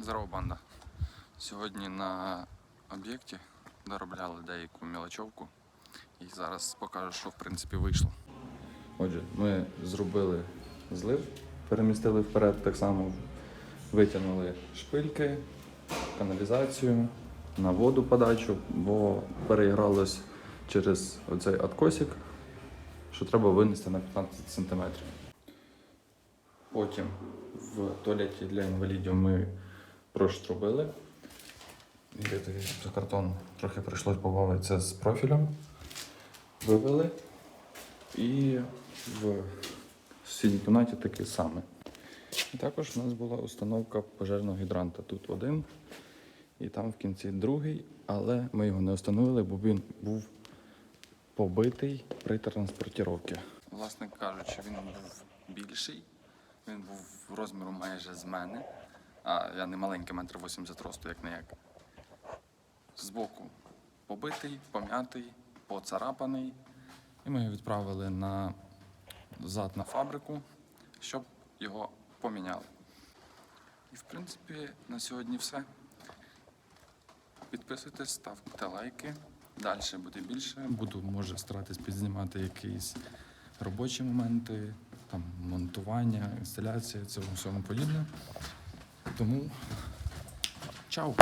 Здорово, банда. Сьогодні на об'єкті доробляли деяку мілочовку і зараз покажу, що в принципі вийшло. Отже, ми зробили злив, перемістили вперед так само, витягнули шпильки, каналізацію, на воду подачу, бо переігралось через оцей откосик, що треба винести на 15 см. Потім в туалеті для інвалідів ми проштрубили. Картон трохи прийшлось побавитися з профілем. Вивели. І в сусідній кімнаті таке саме. І також у нас була установка пожежного гідранта. Тут один і там в кінці другий, але ми його не встановили, бо він був побитий при транспортіровці. Власне кажучи, він був більший. Він був розміру майже з мене. А я не маленький, метр 80 росту, як не як. Збоку побитий, пом'ятий, поцарапаний. І ми його відправили на зад на фабрику, щоб його поміняли. І в принципі на сьогодні все. Підписуйтесь, ставте лайки. Далі буде більше. Буду, може, старатись підзнімати якісь робочі моменти, там монтування, інсталяція, цьому всьому подібне. Тому чао!